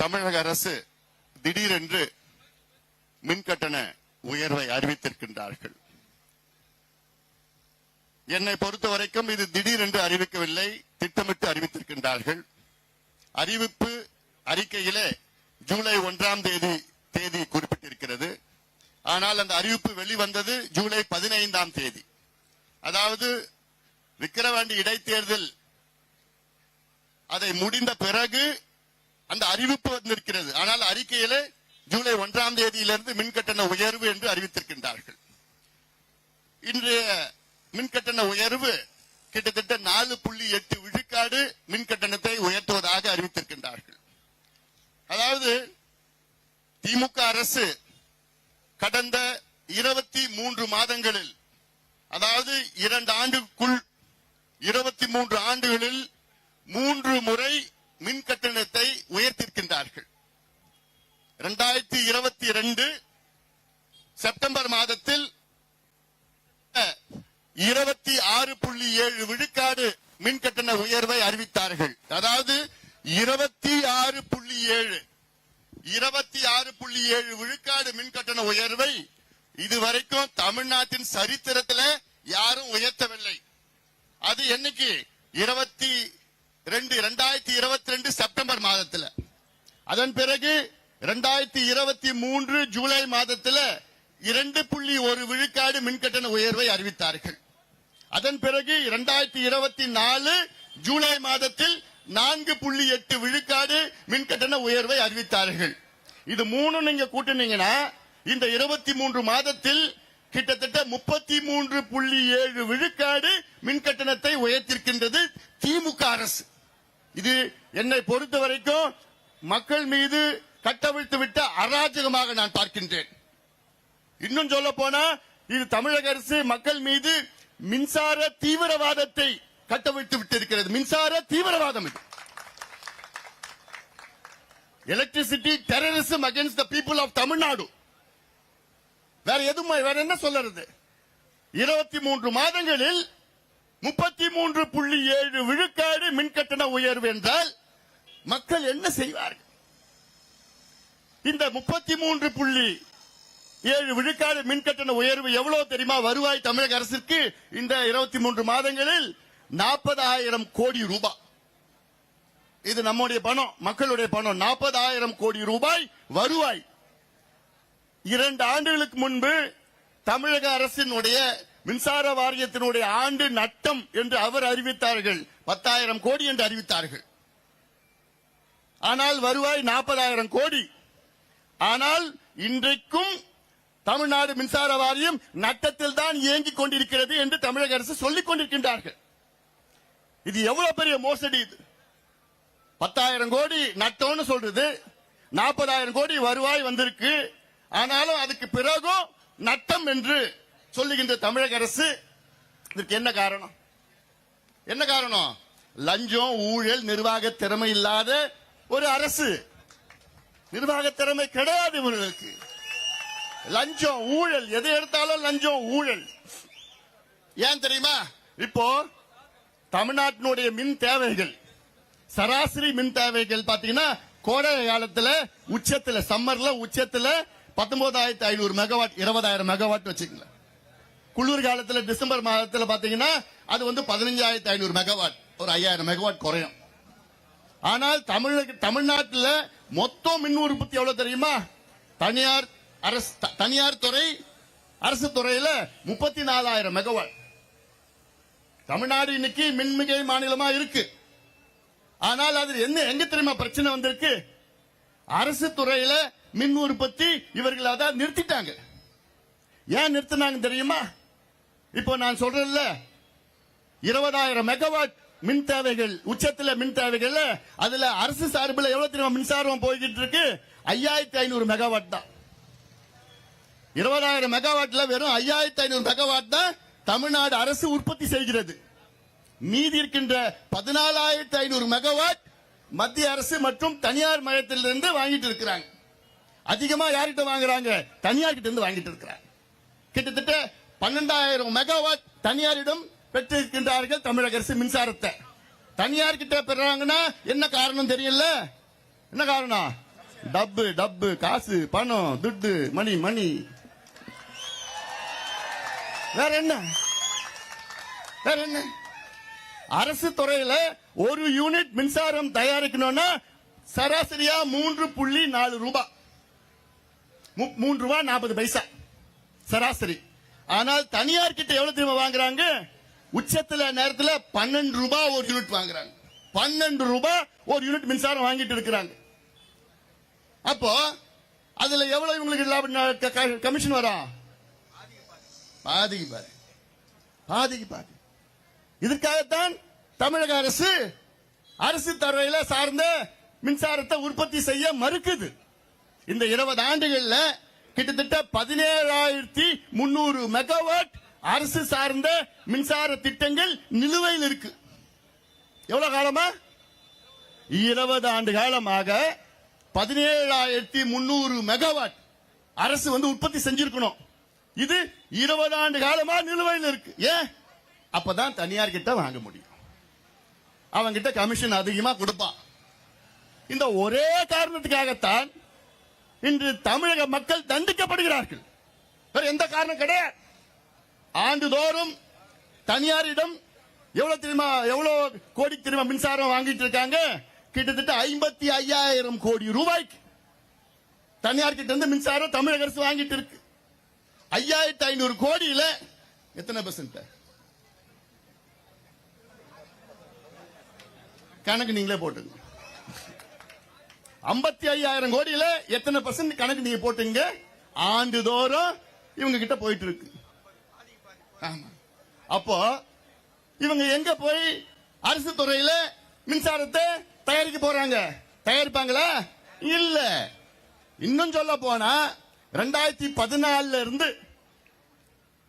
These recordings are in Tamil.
தமிழக அரசு திடீரென்று மின்கட்டண உயர்வை அறிவித்திருக்கின்றார்கள். என்னை பொறுத்த வரைக்கும் இது திடீரென்று அறிவிக்கவில்லை திட்டமிட்டு அறிவித்திருக்கின்றார்கள். அறிவிப்பு அறிக்கையிலே ஜூலை ஒன்றாம் தேதி தேதி குறிப்பிட்டிருக்கிறது. ஆனால் அந்த அறிவிப்பு வெளிவந்தது ஜூலை பதினைந்தாம் தேதி. அதாவது விக்கிரவாண்டி இடைத்தேர்தல் அதை முடிந்த பிறகு அந்த அறிவிப்பு வந்திருக்கிறது. ஆனால் அறிக்கையில ஜூலை ஒன்றாம் தேதியிலிருந்து மின்கட்டண உயர்வு என்று அறிவித்திருக்கின்றார்கள். இன்றைய மின்கட்டண உயர்வு கிட்டத்தட்ட நாலு புள்ளி எட்டு விழுக்காடு மின்கட்டணத்தை உயர்த்துவதாக அறிவித்திருக்கின்றார்கள். அதாவது திமுக அரசு கடந்த இருபத்தி மூன்று மாதங்களில் அதாவது இரண்டு ஆண்டுக்குள் இருபத்தி மூன்று ஆண்டுகளில் மூன்று முறை மின் கட்டணத்தை உயர்த்திருக்கின்றார்கள். இரண்டாயிரத்தி இருபத்தி ரெண்டு செப்டம்பர் மாதத்தில் இருபத்தி ஆறு புள்ளி ஏழு விழுக்காடு மின் கட்டண உயர்வை அறிவித்தார்கள். அதாவது இருபத்தி ஆறு புள்ளி ஏழு இருபத்தி ஆறு புள்ளி ஏழு விழுக்காடு மின் கட்டண உயர்வை இதுவரைக்கும் தமிழ்நாட்டின் சரித்திரத்தில் யாரும் உயர்த்தவில்லை. அது என்னைக்கு? இருபத்தி ரெண்டு இரண்டாயிரத்தி இருபத்தி ரெண்டு செப்டம்பர் மாதத்துல. அதன் பிறகு இரண்டாயிரத்தி இருபத்தி மூன்று ஜூலை மாதத்துல இரண்டு புள்ளி ஒரு விழுக்காடு மின்கட்டண உயர்வை அறிவித்தார்கள். அதன் பிறகு இரண்டாயிரத்தி இருபத்தி நாலு ஜூலை மாதத்தில் நான்கு புள்ளி எட்டு விழுக்காடு மின்கட்டண உயர்வை அறிவித்தார்கள். இது மூணு நீங்க கூட்டினீங்கன்னா இந்த இருபத்தி மூன்று மாதத்தில் கிட்டத்தட்ட முப்பத்தி மூன்று புள்ளி ஏழு விழுக்காடு மின் கட்டணத்தை உயர்த்திருக்கின்றது திமுக அரசு. இது என்னை பொறுத்த வரைக்கும் மக்கள் மீது கட்டவிழ்த்து விட்ட அராஜகமாக நான் பார்க்கின்றேன். இன்னும் சொல்ல போனா இது தமிழக அரசு மக்கள் மீது மின்சார தீவிரவாதத்தை கட்டவிழ்த்து விட்டிருக்கிறது மின்சார தீவிரவாதம் இது. Electricity terrorism against the people of Tamil Nadu வேற எதுவும் வேற என்ன சொல்லறது? இருபத்தி மூன்று மாதங்களில் முப்பத்தி மூன்று புள்ளி ஏழு விழுக்காடு மின்கட்டண உயர்வு என்றால் மக்கள் என்ன செய்வார்கள்? இந்த முப்பத்தி மூன்று புள்ளி ஏழு விழுக்காடு மின்கட்டண உயர்வு எவ்வளவு தெரியுமா? வருவாய் தமிழக அரசிற்கு இந்த இருபத்தி மூன்று மாதங்களில் நாற்பதாயிரம் கோடி ரூபாய். இது நம்முடைய பணம் மக்களுடைய பணம். நாற்பதாயிரம் கோடி ரூபாய் வருவாய் இரண்டு ஆண்டுகளுக்கு முன்பு தமிழக அரசினுடைய மின்சார வாரியத்தினுடைய ஆண்டு நட்டம் என்று அவர் அறிவித்தார்கள். பத்தாயிரம் கோடி என்று அறிவித்தார்கள். ஆனால் வருவாய் நாற்பதாயிரம் கோடி. ஆனால் இன்றைக்கும் தமிழ்நாடு மின்சார வாரியம் நட்டத்தில் தான் இயங்கிக் கொண்டிருக்கிறது என்று தமிழக அரசு சொல்லிக் கொண்டிருக்கின்றார்கள். இது எவ்வளவு பெரிய மோசடி இது? பத்தாயிரம் கோடி நட்டம்னு சொல்றது. நாற்பதாயிரம் கோடி வருவாய் வந்திருக்கு. ஆனாலும் அதுக்கு பிறகும் நட்டம் என்று சொல்லுகின்ற தமிழக அரசு இதற்கு என்ன காரணம்? என்ன காரணம்? லஞ்சம் ஊழல் நிர்வாக திறமை இல்லாத ஒரு அரசு. நிர்வாக திறமை கிடையாது இவர்களுக்கு. லஞ்சம் ஊழல் எதை எடுத்தாலும் லஞ்சம் ஊழல். ஏன் தெரியுமா? இப்போ தமிழ்நாட்டினுடைய மின் தேவைகள் சராசரி மின் தேவைகள் பாத்தீங்கன்னா கோடை காலத்துல உச்சத்துல சம்மர்ல உச்சத்துல பத்தொன்பதாயிரத்தி ஐநூறு மெகாவாட் இருபதாயிரம் மெகாவாட் வச்சுக்கல குளிர் காலத்துல டிசம்பர் மாதத்துல பார்த்தீங்கன்னா அது வந்து பதினஞ்சாயிரத்தி ஐநூறு மெகாவாட் ஒரு ஐயாயிரம் மெகாவாட் குறையும். ஆனால் தமிழக தமிழ்நாட்டில் மொத்தம் மின் உற்பத்தி எவ்வளவு தெரியுமா? தனியார் அரசு த- தனியார் துறை அரசு துறையில முப்பத்தி நாலாயிரம் மெகாவாட் தமிழ்நாடு இன்னைக்கு மின்மிகை மாநிலமா இருக்கு. ஆனால் அது என்ன எங்க தெரியுமா பிரச்சனை வந்திருக்கு? அரசு துறையில மின் உற்பத்தி இவர்கள் அதான் நிறுத்திட்டாங்க. ஏன் நிறுத்தினாங்க தெரியுமா? இப்போ நான் சொல்றேன்ல இருபதாயிரம் மெகாவாட் மின் தேவைகள் உச்சத்துல மின் தேவைகள் அதுல அரசு சார்பில் எவ்வளவு தெரியுமா மின்சாரம் போய்கிட்டு இருக்கு ஐயாயிரத்தி ஐநூறு மெகாவாட் தான். இருபதாயிரம் மெகாவாட்ல வெறும் ஐயாயிரத்தி ஐநூறு மெகாவாட் தான் தமிழ்நாடு அரசு உற்பத்தி செய்கிறது. மீதி இருக்கின்ற பதினாலாயிரத்தி ஐநூறு மெகாவாட் மத்திய அரசு மற்றும் தனியார் மையத்திலிருந்து வாங்கிட்டு இருக்கிறாங்க. அதிகமா யார்கிட்ட வாங்குறாங்க? தனியார் கிட்ட இருந்து வாங்கிட்டு இருக்கிறாங்க. கிட்டத்தட்ட பன்னெண்டாயிரம் மெகாவாட் தனியாரிடம் பெற்றிருக்கின்றார்கள் தமிழக அரசு மின்சாரத்தை. தனியார் கிட்ட பெறாங்கன்னா என்ன காரணம் தெரியல? என்ன காரணம்? டப்பு டப்பு காசு பணம் துட்டு மணி மணி. வேற என்ன? வேற என்ன? அரசு துறையில ஒரு யூனிட் மின்சாரம் தயாரிக்கணும்னா சராசரியா மூன்று புள்ளி நாலு ரூபாய். மூன்று ரூபாய் நாற்பது பைசா. சராசரி. ஆனால் தனியார் கிட்ட எவ்வளவு தெரியுமா வாங்குறாங்க? உச்சத்துல நேரத்துல பன்னெண்டு ரூபாய் ஒரு யூனிட் வாங்குறாங்க. பன்னெண்டு ரூபாய் ஒரு யூனிட் மின்சாரம் வாங்கிட்டு இருக்கிறாங்க. அப்போ அதுல எவ்வளவு இவங்களுக்கு லாபம் க- கமிஷன் வரும் பாதிக்கு பாதி. பாதிக்கு பாதி. இதற்காகத்தான் தமிழக அரசு அரசு துறையில சார்ந்த மின்சாரத்தை உற்பத்தி செய்ய மறுக்குது. இந்த இருபது ஆண்டுகள்ல கிட்டத்தட்ட பதினேழாயிரத்தி முன்னூறு மெகாவாட் அரசு சார்ந்த மின்சார திட்டங்கள் நிலுவையில் இருக்கு. எவ்வளவு காலமா? இருபது ஆண்டு காலமாக பதினேழாயிரத்தி முன்னூறு மெகாவாட் அரசு வந்து உற்பத்தி செஞ்சிருக்கணும். இது இருபது ஆண்டு காலமா நிலுவையில் இருக்கு. ஏன்? அப்பதான் தனியார் கிட்ட வாங்க முடியும். அவங்கிட்ட கமிஷன் அதிகமா கொடுப்பான். இந்த ஒரே காரணத்துக்காகத்தான் இன்று தமிழக மக்கள் தண்டிக்கப்படுகிறார்கள். வேற எந்த காரணம் கிடையாது. ஆண்டுதோறும் தனியாரிடம் எவ்வளவு தெரியுமா எவ்வளவு கோடி தெரியுமா மின்சாரம் வாங்கிட்டு இருக்காங்க? கிட்டத்தட்ட ஐம்பத்தி ஐயாயிரம் கோடி ரூபாய்க்கு. தனியார் கிட்ட இருந்து மின்சாரம் தமிழக அரசு வாங்கிட்டு இருக்கு. ஐயாயிரத்தி ஐநூறு கோடியில எத்தனை பர்சன்ட் கணக்கு நீங்களே போட்டுங்க ஐம்பத்தி ஐயாயிரம் கோடியில எத்தனை பர்சன்ட் கணக்கு நீங்க போட்டீங்க? ஆண்டுதோறும் இவங்க கிட்ட போயிட்டு இருக்கு அப்போ இவங்க எங்க போய் அரசு துறையில மின்சாரத்தை தயாரிக்க போறாங்க? தயாரிப்பாங்களா? இல்ல. இன்னும் சொல்ல போனா ரெண்டாயிரத்தி பதினாலுல இருந்து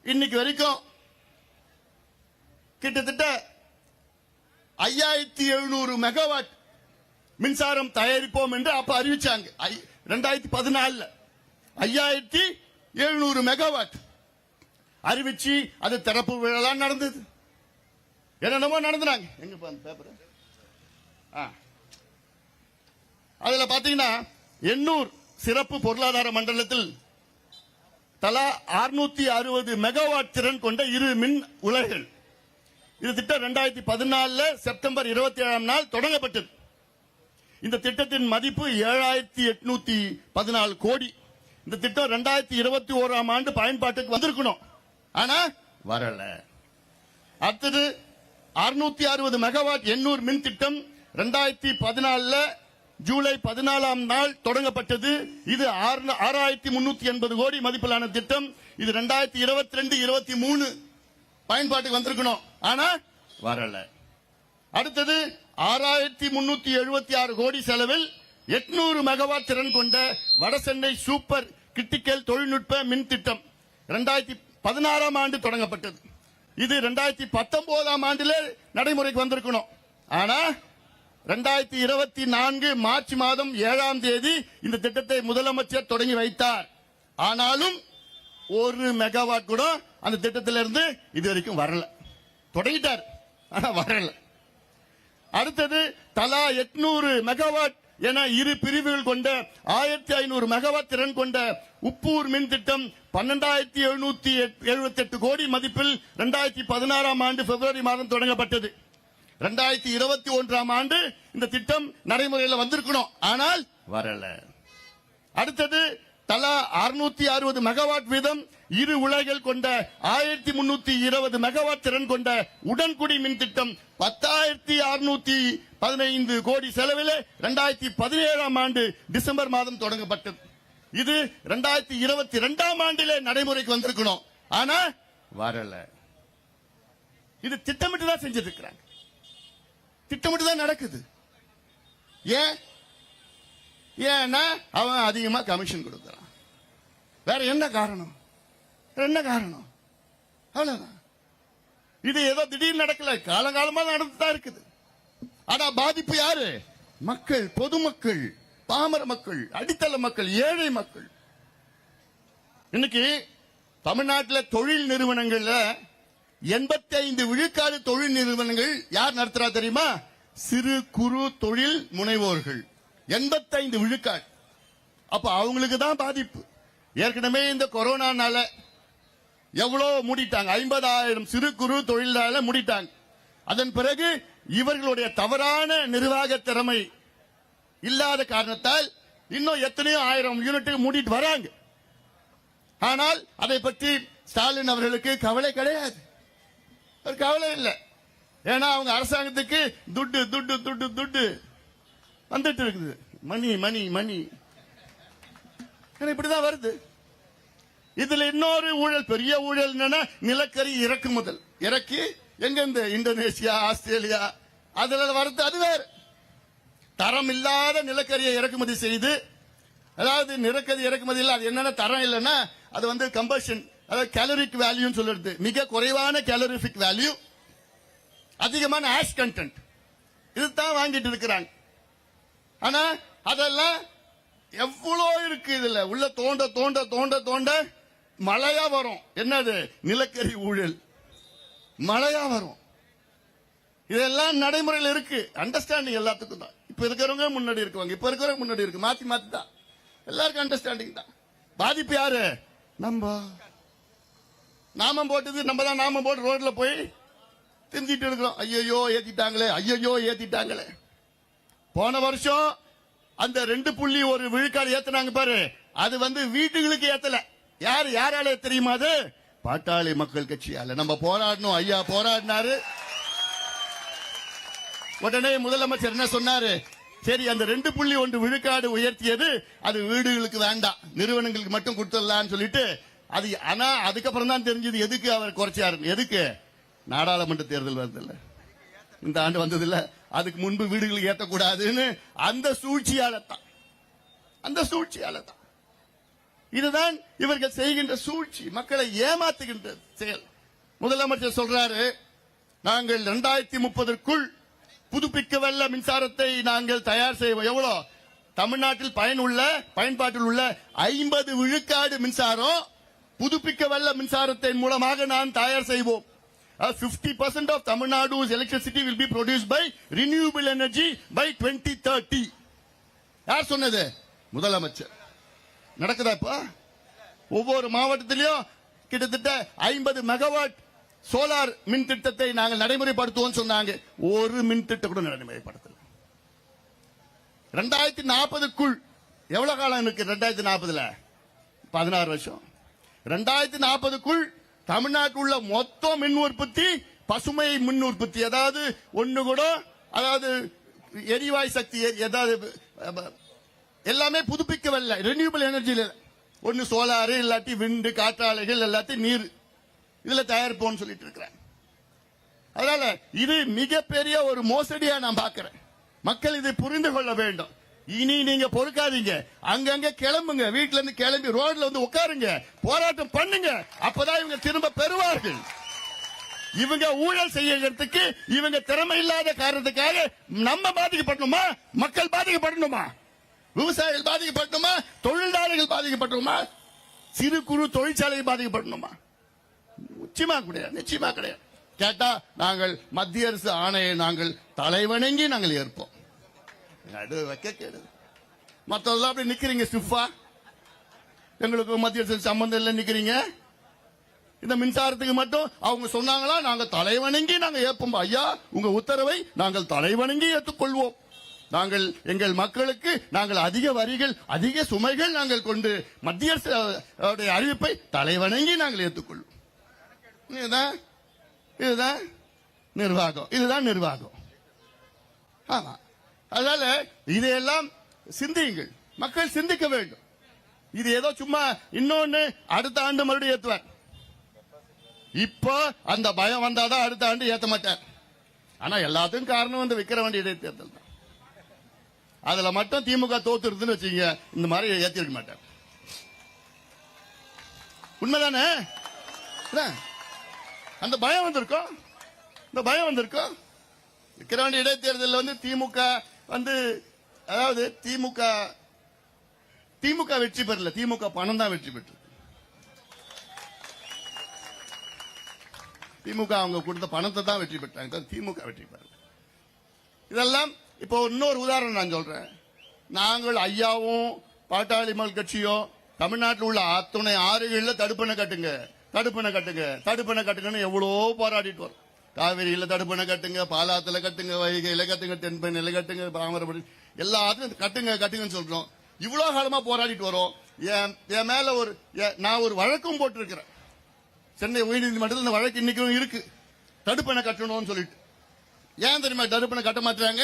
இன்னைக்கு வரைக்கும் கிட்டத்தட்ட ஐயாயிரத்தி எழுநூறு மெகாவாட் மின்சாரம் தயாரிப்போம் என்று அப்ப அறிவிச்சாங்க. ஐ- ரெண்டாயிரத்தி பதினாலுல. ஐயாயிரத்தி எழுநூறு மெகாவாட் அறிவிச்சு அது திறப்பு விழா நடந்தது. என்னென்னமோ நடந்துறாங்க எங்க பேப்பர் அதுல பாத்தீங்கன்னா எண்ணூர் சிறப்பு பொருளாதார மண்டலத்தில் தலா 660 அறுபது மெகாவாட் திறன் கொண்ட இரு மின் உலைகள். இது திட்டம் ரெண்டாயிரத்தி பதினாலுல செப்டம்பர் இருபத்தி ஏழாம் நாள் தொடங்கப்பட்டது. இந்த திட்டத்தின் மதிப்பு ஏழாயிரத்தி எட்நூத்தி பதினாலு கோடி. இந்த திட்டம் ரெண்டாயிரத்தி இருபத்தி ஓராம் ஆண்டு பயன்பாட்டுக்கு வந்திருக்கணும். ஆனா வரல. அடுத்தது அறுநூத்தி அறுபது மெகாவாட் எண்ணூர் மின் திட்டம் ரெண்டாயிரத்தி பதினாலுல ஜூலை பதினாலாம் நாள் தொடங்கப்பட்டது. இது ஆறு- ஆறாயிரத்தி முன்னூத்தி எண்பது கோடி மதிப்பிலான திட்டம். இது ரெண்டாயிரத்தி இருபத்தி ரெண்டு இருபத்தி மூணு பயன்பாட்டுக்கு வந்திருக்கணும். ஆனா வரல. அடுத்தது ஆறாயிரத்தி முன்னூத்தி எழுபத்தி ஆறு கோடி செலவில் எட்நூறு மெகாவாட் திறன் கொண்ட வடசென்னை சூப்பர் கிரிட்டிக்கல் தொழில்நுட்ப மின் திட்டம் இரண்டாயிரத்தி பதினாறாம் ஆண்டு தொடங்கப்பட்டது. இது ரெண்டாயிரத்தி பத்தொன்பதாம் ஆண்டிலே நடைமுறைக்கு வந்திருக்கணும். ஆனா ரெண்டாயிரத்தி இருபத்தி நான்கு மார்ச் மாதம் ஏழாம் தேதி இந்த திட்டத்தை முதலமைச்சர் தொடங்கி வைத்தார். ஆனாலும் ஒரு மெகாவாட் கூட அந்த திட்டத்திலிருந்து இது வரைக்கும் வரல. தொடங்கிட்டார். ஆனா வரல. அடுத்தது தலா எட்நூறு மெகாவாட் என இரு பிரிவுகள் கொண்ட ஆயிரத்தி ஐநூறு மெகாவாட் திறன் கொண்ட உப்பூர் மின் திட்டம் பன்னெண்டாயிரத்தி எழுநூத்தி எழுபத்தி எட்டு கோடி மதிப்பில் ரெண்டாயிரத்தி பதினாறாம் ஆண்டு பிப்ரவரி மாதம் தொடங்கப்பட்டது. ரெண்டாயிரத்தி இருபத்தி ஒன்றாம் ஆண்டு இந்த திட்டம் நடைமுறையில் வந்திருக்கணும். ஆனால் வரல. அடுத்தது தலா 660 அறுபது மெகாவாட் வீதம் இரு உலைகள் கொண்ட ஆயிரத்தி முன்னூத்தி இருபது மெகாவாட் திறன் கொண்ட உடன்குடி மின் திட்டம் பத்தாயிரத்தி அறுநூத்தி பதினைந்து கோடி செலவில் ரெண்டாயிரத்தி பதினேழாம் ஆண்டு டிசம்பர் மாதம் தொடங்கப்பட்டது. இது ரெண்டாயிரத்தி இருபத்தி ரெண்டாம் ஆண்டிலே நடைமுறைக்கு வந்திருக்கணும். ஆனா வரல. இது திட்டமிட்டு தான் செஞ்சிருக்கிறாங்க. திட்டமிட்டு தான் நடக்குது. ஏன்? ஏன்னா அவன் அதிகமா கமிஷன் கொடுக்குறான். வேற என்ன காரணம்? என்ன காரணம்? அவ்வளவுதான். இது ஏதோ திடீர்னு நடக்கல. காலங்காலமா நடந்துதான் இருக்குது. ஆனா பாதிப்பு யாரு? மக்கள் பொதுமக்கள் பாமர மக்கள் அடித்தள மக்கள் ஏழை மக்கள். இன்னைக்கு தமிழ்நாட்டில் தொழில் நிறுவனங்கள்ல எண்பத்தி ஐந்து விழுக்காடு தொழில் நிறுவனங்கள் யார் நடத்துறா தெரியுமா? சிறு குறு தொழில் முனைவோர்கள். எண்பத்தைந்து விழுக்காடு. அப்ப அவங்களுக்கு தான் பாதிப்பு. ஏற்கனவே இந்த கொரோனானால எவ்வளவு மூடிட்டாங்க? ஐம்பதாயிரம் சிறு குறு தொழிலாளர் மூடிட்டாங்க. அதன் பிறகு இவர்களுடைய தவறான நிர்வாக திறமை இல்லாத காரணத்தால் இன்னும் எத்தனையோ ஆயிரம் யூனிட் மூடிட்டு வராங்க. ஆனால் அதை பற்றி ஸ்டாலின் அவர்களுக்கு கவலை கிடையாது. ஒரு கவலை இல்லை. ஏன்னா அவங்க அரசாங்கத்துக்கு துட்டு துட்டு துட்டு துட்டு வந்துட்டு இருக்குது. மணி மணி மணி. ஏன்னா இப்படிதான் வருது. இதுல இன்னொரு ஊழல் பெரிய ஊழல் என்னன்னா நிலக்கரி இறக்குமுதல் இறக்கி எங்க இந்த இந்தோனேசியா ஆஸ்திரேலியா. அதுல வரது அது வேறு. தரம் இல்லாத நிலக்கரியை இறக்குமதி செய்து அதாவது நிலக்கரி இறக்குமதி இல்லை அது என்னென்ன தரம் இல்லைன்னா அது வந்து கம்பஷன் அதாவது கேலரிக் வேல்யூன்னு சொல்லுறது மிக குறைவான கேலரிஃபிக் வேல்யூ அதிகமான ஆஷ் கண்டென்ட் இதுதான் வாங்கிட்டு இருக்கிறாங்க. ஆனா அதெல்லாம் எவ்வளோ இருக்கு இதுல? உள்ள தோண்ட தோண்ட தோண்ட தோண்ட மழையா வரும். என்னது? நிலக்கரி ஊழல். மழையா வரும். இதெல்லாம் நடைமுறையில் இருக்கு. அண்டர்ஸ்டாண்டிங் எல்லாத்துக்கும் தான். இப்ப இருக்கிறவங்க முன்னாடி இருக்குவாங்க. இப்ப இருக்கிறவங்க முன்னாடி இருக்கு. மாத்தி மாத்தி தான். எல்லாருக்கும் அண்டர்ஸ்டாண்டிங் தான். பாதிப்பு யாரு? நம்ம. நாமம் போட்டது நம்ம தான். நாமம் போட்டு ரோட்ல போய் திரிஞ்சிட்டு இருக்கிறோம். ஐயோ ஏத்திட்டாங்களே. ஐயோ ஏத்திட்டாங்களே. போன வருஷம் அந்த ரெண்டு புள்ளி ஒரு விழுக்காடு ஏத்தினாங்க பாரு. அது வந்து வீட்டுகளுக்கு ஏத்தல. யார் யாரால தெரியுமா அது? பாட்டாளி மக்கள் கட்சியால. நம்ம போராடணும் ஐயா போராடினாரு. உடனே முதலமைச்சர் என்ன சொன்னாரு? சரி அந்த ரெண்டு புள்ளி ஒன்று விழுக்காடு உயர்த்தியது அது வீடுகளுக்கு வேண்டாம். நிறுவனங்களுக்கு மட்டும் கொடுத்துடலாம்னு சொல்லிட்டு அது ஆனா அதுக்கப்புறம் தான் தெரிஞ்சது எதுக்கு அவர் குறைச்சாரு எதுக்கு? நாடாளுமன்ற தேர்தல் வருது இந்த ஆண்டு வந்தது அதுக்கு முன்பு வீடுகளுக்கு ஏற்றக்கூடாதுன்னு அந்த சூழ்ச்சியால தான் அந்த சூழ்ச்சியால தான் இதுதான் இவர்கள் செய்கின்ற சூழ்ச்சி மக்களை ஏமாத்துகின்ற செயல். முதலமைச்சர் சொல்றாரு நாங்கள் இரண்டாயிரத்தி முப்பதற்குள் புதுப்பிக்க வல்ல மின்சாரத்தை நாங்கள் தயார் செய்வோம். எவ்வளோ? தமிழ்நாட்டில் பயனுள்ள பயன்பாட்டில் உள்ள ஐம்பது விழுக்காடு மின்சாரம் புதுப்பிக்க வல்ல மின்சாரத்தின் மூலமாக நான் தயார் செய்வோம். Fifty percent of Tamil Nadu electricity will be produced by renewable energy by twenty thirty யார் சொன்னது? முதலமைச்சர். நடக்குதா இப்ப? ஒவ்வொரு மாவட்டத்திலையும் கிட்டத்தட்ட ஐம்பது மெகாவாட் சோலார் மின் திட்டத்தை நாங்கள் நடைமுறைப்படுத்துவோம் சொன்னாங்க. ஒரு மின் திட்டம் கூட நடைமுறைப்படுத்தல. ரெண்டாயிரத்தி நாற்பதுக்குள் எவ்வளவு காலம் இருக்கு ரெண்டாயிரத்தி நாற்பதுல? பதினாறு வருஷம். ரெண்டாயிரத்தி நாற்பதுக்குள் தமிழ்நாட்டில் உள்ள மொத்த மின் உற்பத்தி பசுமை மின் உற்பத்தி. அதாவது ஒன்று கூட அதாவது எரிவாயு சக்தி ஏதாவது எல்லாமே புதுப்பிக்கவில்லை. ரெனியூபிள் எனர்ஜியில் ஒன்று சோலாரு இல்லாட்டி விண்டு காற்றாலைகள் எல்லாத்தையும் நீர் இதில் தயாரிப்போம்னு சொல்லிட்டு இருக்கிறேன் அதனால இது மிகப்பெரிய ஒரு மோசடியா நான் பார்க்கிறேன். மக்கள் இதை புரிந்து கொள்ள வேண்டும். இனி நீங்க பொறுக்காதீங்க. அங்கங்க கிளம்புங்க. வீட்டுல இருந்து கிளம்பி ரோட்ல வந்து உட்காருங்க. போராட்டம் பண்ணுங்க. அப்பதான் இவங்க திரும்ப பெறுவார்கள். இவங்க ஊழல் செய்யறதுக்கு இவங்க திறமை இல்லாத காரணத்துக்காக நம்ம பாதிக்கப்படணுமா? மக்கள் பாதிக்கப்படணுமா? விவசாயிகள் பாதிக்கப்படணுமா? தொழிலாளர்கள் பாதிக்கப்படணுமா? சிறு குறு தொழிற்சாலைகள் பாதிக்கப்படணுமா? நிச்சயமா கிடையாது. நிச்சயமா கிடையாது. கேட்டா நாங்கள் மத்திய அரசு ஆணையை நாங்கள் தலைவணங்கி நாங்கள் ஏற்போம். அது வைக்க கேடு மற்றதெல்லாம் அப்படி நிக்கிறீங்க ஸ்டிஃபா எங்களுக்கு மத்திய அரசு சம்பந்தம் இல்லை நிக்கிறீங்க. இந்த மின்சாரத்துக்கு மட்டும் அவங்க சொன்னாங்களா நாங்க தலைவணங்கி நாங்க ஏற்போம். ஐயா உங்க உத்தரவை நாங்கள் தலைவணங்கி ஏற்றுக்கொள்வோம். நாங்கள் எங்கள் மக்களுக்கு நாங்கள் அதிக வரிகள் அதிக சுமைகள் நாங்கள் கொண்டு மத்திய அரசு அறிவிப்பை தலைவணங்கி நாங்கள் ஏற்றுக்கொள்வோம். இதுதான் இதுதான் நிர்வாகம். இதுதான் நிர்வாகம். ஆமா. அதனால இதையெல்லாம் சிந்தியுங்கள். மக்கள் சிந்திக்க வேண்டும். இது ஏதோ சும்மா இன்னொன்னு அடுத்த ஆண்டு மறுபடியும் ஏத்துவார். இப்போ அந்த பயம் வந்தாதான் அடுத்த ஆண்டு ஏத்த மாட்டார். ஆனா எல்லாத்துக்கும் காரணம் வந்து விக்கிரவாண்டி இடைத்தேர்தல் தான். அதுல மட்டும் திமுக தோத்துருதுன்னு வச்சுங்க இந்த மாதிரி ஏத்திருக்க மாட்டார். உண்மைதானே? என்ன? அந்த பயம் வந்திருக்கும். இந்த பயம் வந்திருக்கும். விக்கிரவாண்டி இடைத்தேர்தலில் வந்து திமுக வந்து அதாவது திமுக திமுக வெற்றி பெறல. திமுக பணம் தான் வெற்றி பெற்று திமுக அவங்க கொடுத்த பணத்தை தான் வெற்றி பெற்றாங்க. திமுக வெற்றி பெறல. இதெல்லாம் இப்போ இன்னொரு உதாரணம் நான் சொல்றேன். நாங்கள் ஐயாவும் பாட்டாளி மக்கள் கட்சியும் தமிழ்நாட்டில் உள்ள அத்துணை ஆறுகளில் தடுப்பணை கட்டுங்க. தடுப்பணை கட்டுங்க. தடுப்பணை கட்டுங்கன்னு எவ்வளோ போராடிட்டு வரும். காவிரியில தடுப்பணை கட்டுங்க பாலாத்துல கட்டுங்க வைகையில கட்டுங்க தென்பெண்ணில கட்டுங்க தாமிரபரணி எல்லாத்துக்கும் கட்டுங்க கட்டுங்கன்னு சொல்றோம். இவ்வளவு காலமா போராடிட்டு வரோம். என் என் மேல ஒரு நான் ஒரு வழக்கம் போட்டிருக்கிறேன். சென்னை உயர்நீதிமன்றத்தில் இந்த வழக்கு இன்னைக்கும் இருக்கு. தடுப்பணை கட்டணும்னு சொல்லிட்டு. ஏன் தெரியுமா தடுப்பணை கட்ட மாட்டாங்க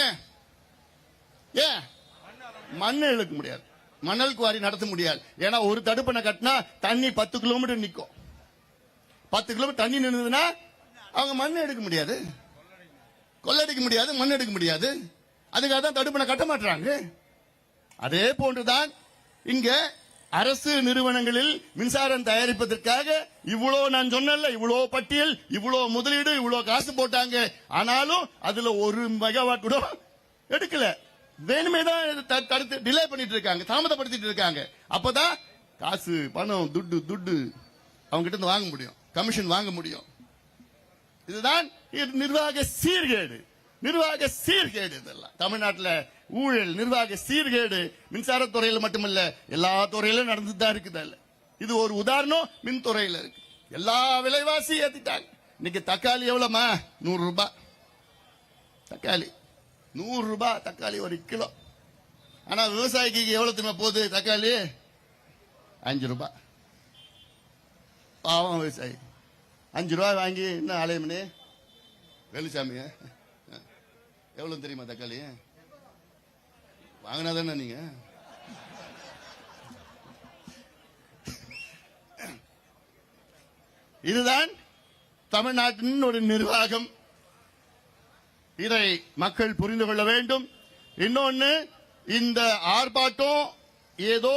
ஏன்? மண்ணை இழுக்க முடியாது. மணல் குவாரி நடத்த முடியாது. ஏன்னா ஒரு தடுப்பணை கட்டினா தண்ணி பத்து கிலோமீட்டர் நிற்கும் பத்து கிலோமீட்டர் தண்ணி நின்றுதுன்னா அவங்க மண் எடுக்க முடியாது. கொள்ளடிக்க முடியாது மண் எடுக்க முடியாது. அதுக்காக தான் தடுப்பணை கட்ட மாட்டாங்க அதே போன்றுதான் இங்க அரசு நிறுவனங்களில் மின்சாரம் தயாரிப்பதற்காக இவ்வளோ நான் சொன்னல இவ்வளோ பட்டியல் இவ்வளோ முதலீடு இவ்வளோ காசு போட்டாங்க. ஆனாலும் அதுல ஒரு மெகாவாட் கூட எடுக்கல. வேணுமே தான் இதை தடுத்து டிலே பண்ணிட்டு இருக்காங்க தாமதப்படுத்திட்டு இருக்காங்க. அப்பதான் காசு பணம் துட்டு துட்டு அவங்க கிட்ட இருந்து வாங்க முடியும். கமிஷன் வாங்க முடியும். இதுதான் இது நிர்வாக சீர்கேடு. நிர்வாக சீர்கேடு இதெல்லாம். தமிழ்நாட்டுல ஊழல் நிர்வாக சீர்கேடு மின்சாரத்துறையில் மட்டுமல்ல எல்லா துறையிலும் நடந்துட்டு தான் இருக்குது அல்ல இது ஒரு உதாரணம் மின்துறையில் இருக்கு. எல்லா விலைவாசி ஏத்திட்டாங்க. இன்னைக்கு தக்காளி எவ்வளோமா நூறு ரூபாய் தக்காளி. நூறு ரூபாய் தக்காளி ஒரு கிலோ. ஆனா விவசாயிக்கு எவ்வளவு திரும்ப போகுது தக்காளி? அஞ்சு ரூபாய் பாவம் விவசாயி. அஞ்சு ரூபா வாங்கி என்ன ஆலயமனே? வேலுசாமி எவ்வளவு தெரியுமா தக்காளி? வாங்கினா தானே நீங்க? இதுதான் தமிழ்நாட்டின் ஒரு நிர்வாகம். இதை மக்கள் புரிந்து கொள்ள வேண்டும். இன்னொன்னு இந்த ஆர்ப்பாட்டம் ஏதோ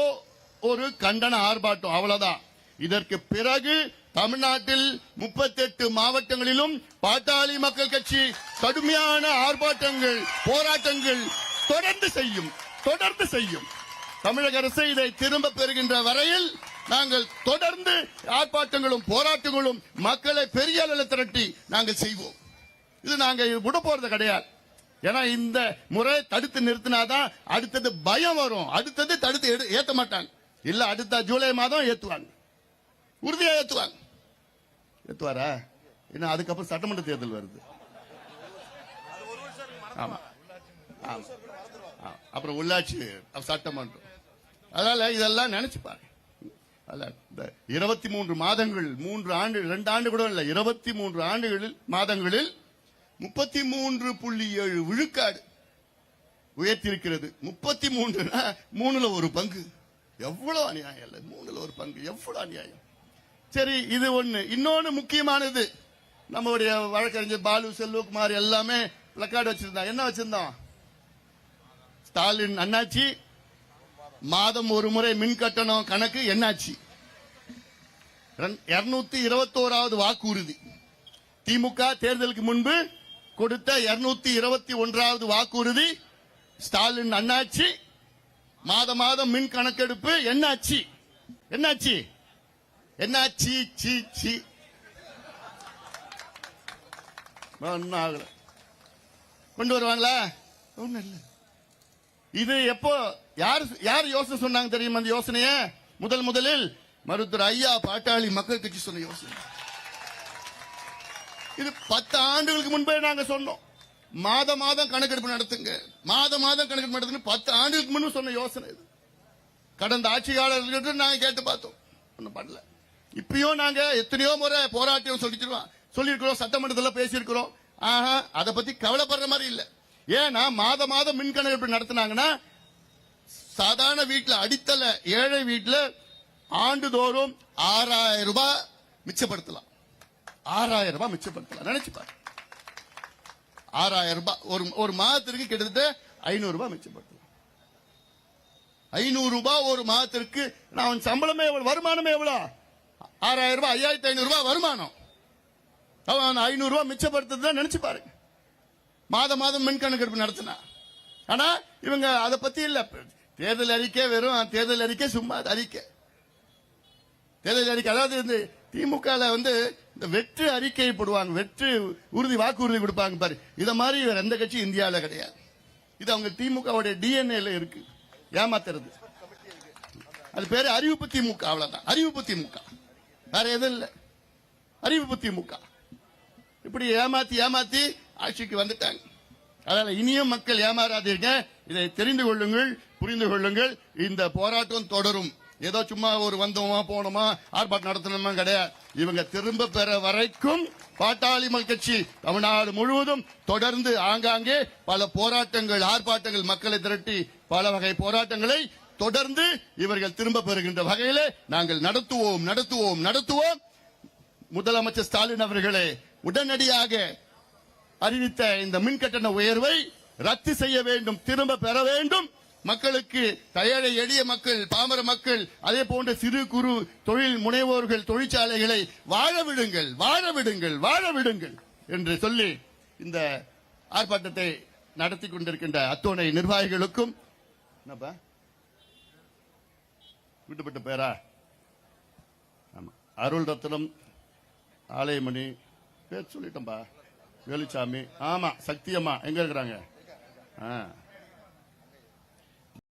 ஒரு கண்டன ஆர்ப்பாட்டம் அவ்வளவுதான். இதற்கு பிறகு தமிழ்நாட்டில் 38 மாவட்டங்களிலும் பாட்டாளி மக்கள் கட்சி கடுமையான ஆர்ப்பாட்டங்கள் போராட்டங்கள் தொடர்ந்து செய்யும் தொடர்ந்து செய்யும். தமிழக அரசு இதை திரும்ப பெறுகின்ற வரையில் நாங்கள் தொடர்ந்து ஆர்ப்பாட்டங்களும் போராட்டங்களும் மக்களை பெரிய அளவில் திரட்டி நாங்கள் செய்வோம். இது நாங்கள் விட போறது கிடையாது. ஏன்னா இந்த முறை தடுத்து நிறுத்தினாதான் அடுத்தது பயம் வரும். அடுத்தது தடுத்து ஏற்ற மாட்டாங்க இல்ல அடுத்த ஜூலை மாதம் ஏத்துவாங்க. உறுதியா ஏத்துவாங்க. ஏத்துவாரா ஏன்னா அதுக்கப்புறம் சட்டமன்ற தேர்தல் வருது. ஆமா. ஆமா. ஆ, அப்புறம் உள்ளாட்சி சட்டமன்றம். அதனால இதெல்லாம் நினைச்சு பாருங்க. இந்த இருபத்தி மூன்று மாதங்கள் மூன்று ஆண்டு ரெண்டு ஆண்டு கூட இல்லை இருபத்தி மூன்று ஆண்டுகளில் மாதங்களில் முப்பத்தி மூன்று புள்ளி ஏழு விழுக்காடு உயர்த்திருக்கிறது முப்பத்தி மூன்று மூணுல ஒரு பங்கு. எவ்வளவு அநியாயம் இல்லை மூணுல ஒரு பங்கு. எவ்வளவு அநியாயம். சரி இது ஒண்ணு. இன்னொன்னு முக்கியமானது. நம்மளுடைய வழக்கறிஞர் பாலு செல்வகுமார் எல்லாமே பிளக்கார்டு வச்சிருந்தாங்க என்ன வச்சிருந்தோம் ஸ்டாலின் அண்ணாச்சி. மாதம் ஒரு முறை மின் கட்டணம் கணக்கு என்னாச்சு? இருநூத்தி இருபத்தோராவது வாக்குறுதி. திமுக தேர்தலுக்கு முன்பு கொடுத்த இருநூத்தி இருபத்தி ஒன்றாவது வாக்குறுதி. ஸ்டாலின் அண்ணாச்சி. மாத மாதம் மின் கணக்கெடுப்பு என்னாச்சு? என்னாச்சு? என்னாச்சு சி சி ஒன்னும் ஆகல. கொண்டு வருவாங்களா? ஒன்றும் இல்ல. இது எப்போ யார் யார் யோசனை சொன்னாங்க தெரியுமா அந்த யோசனைய? முதல் முதலில் மருத்துவர் ஐயா பாட்டாளி மக்கள் கட்சி சொன்ன யோசனை. இது பத்து ஆண்டுகளுக்கு முன்பே நாங்க சொன்னோம். மாத மாதம் கணக்கெடுப்பு நடத்துங்க. மாத மாதம் கணக்கெடுப்பு நடத்துங்க பத்து ஆண்டுகளுக்கு முன்பு சொன்ன யோசனை இது. கடந்த ஆட்சியாளர்கள் நாங்க கேட்டு பார்த்தோம். ஒன்றும் பண்ணல. இப்பயும் நாங்க எத்தனையோ முறை போராட்டம் சொல்லிக்கிறோம் சொல்லியிருக்கிறோம் சட்டமன்றத்தில் பேசியிருக்கிறோம். ஆஹா அதை பத்தி கவலைப்படுற மாதிரி இல்ல. ஏன்னா மாத மாதம் மின் எப்படி நடத்தினாங்கன்னா சாதாரண வீட்டுல அடித்தள ஏழை வீட்டுல ஆண்டுதோறும் ஆறாயிரம் ரூபாய் மிச்சப்படுத்தலாம். ஆறாயிரம் ரூபாய் மிச்சப்படுத்தலாம். நினைச்சு ஆறாயிரம் ரூபாய் ஒரு ஒரு மாதத்திற்கு கிட்டத்தட்ட ஐநூறு ரூபாய் மிச்சப்படுத்தலாம். ஐநூறு ரூபாய் ஒரு மாதத்திற்கு நான் சம்பளமே எவ்வளவு வருமானமே எவ்வளவு? ஆறாயிரம் ரூபாய் ஐயாயிரத்தி ஐநூறு ரூபாய் வருமானம். அவன் ஐநூறு ரூபாய் மிச்சப்படுத்துறதுதான் நினைச்சு பாருங்க மாதம் மாதம் மின் கணக்கெடுப்பு நடத்தினா. ஆனா இவங்க அதை பத்தி இல்ல. தேர்தல் அறிக்கை வெறும் தேர்தல் அறிக்கை சும்மா அது அறிக்கை. தேர்தல் அறிக்கை அதாவது இந்த திமுக வந்து இந்த வெற்று அறிக்கை போடுவாங்க வெற்று உறுதி வாக்குறுதி கொடுப்பாங்க பாரு. இத மாதிரி வேற எந்த கட்சி இந்தியால கிடையாது. இது அவங்க திமுகவுடைய டிஎன்ஏல இருக்கு. ஏமாத்துறது. அது பேரு அறிவிப்பு திமுக அவ்வளவுதான். அறிவிப்பு திமுக. வேற எதுவும் இல்லை. அறிவிப்பு திமுக இப்படி ஏமாத்தி ஏமாத்தி ஆட்சிக்கு வந்துட்டாங்க. அதனால இனியும் மக்கள் ஏமாறாதீங்க. இதை தெரிந்து கொள்ளுங்கள் புரிந்து கொள்ளுங்கள். இந்த போராட்டம் தொடரும். ஏதோ சும்மா ஒரு வந்தோமா போனோமா ஆர்ப்பாட்டம் நடத்தணுமா கிடையாது. இவங்க திரும்ப பெற வரைக்கும் பாட்டாளி கட்சி தமிழ்நாடு முழுவதும் தொடர்ந்து ஆங்காங்கே பல போராட்டங்கள் ஆர்ப்பாட்டங்கள் மக்களை திரட்டி பல வகை போராட்டங்களை தொடர்ந்து இவர்கள் திரும்ப பெறுகின்ற வகையிலே நாங்கள் நடத்துவோம் நடத்துவோம் நடத்துவோம். முதலமைச்சர் ஸ்டாலின் அவர்களே உடனடியாக அறிவித்த இந்த மின் கட்டண உயர்வை ரத்து செய்ய வேண்டும் திரும்ப பெற வேண்டும். மக்களுக்கு தயாரை எளிய மக்கள் பாமர மக்கள் அதே போன்ற சிறு குறு தொழில் முனைவோர்கள் தொழிற்சாலைகளை வாழ விடுங்கள் வாழ விடுங்கள் வாழ விடுங்கள் என்று சொல்லி இந்த ஆர்ப்பாட்டத்தை நடத்தி கொண்டிருக்கின்ற அத்துணை நிர்வாகிகளுக்கும் என்னப்பா? விட்டுப்பட்ட பேரா? ஆமாம் அருள் ரத்னம் ஆலயமணி பேர் சொல்லிட்டோம்பா வேலுச்சாமி. ஆமா சக்தியம்மா. எங்கே எங்க இருக்கிறாங்க? ஆ.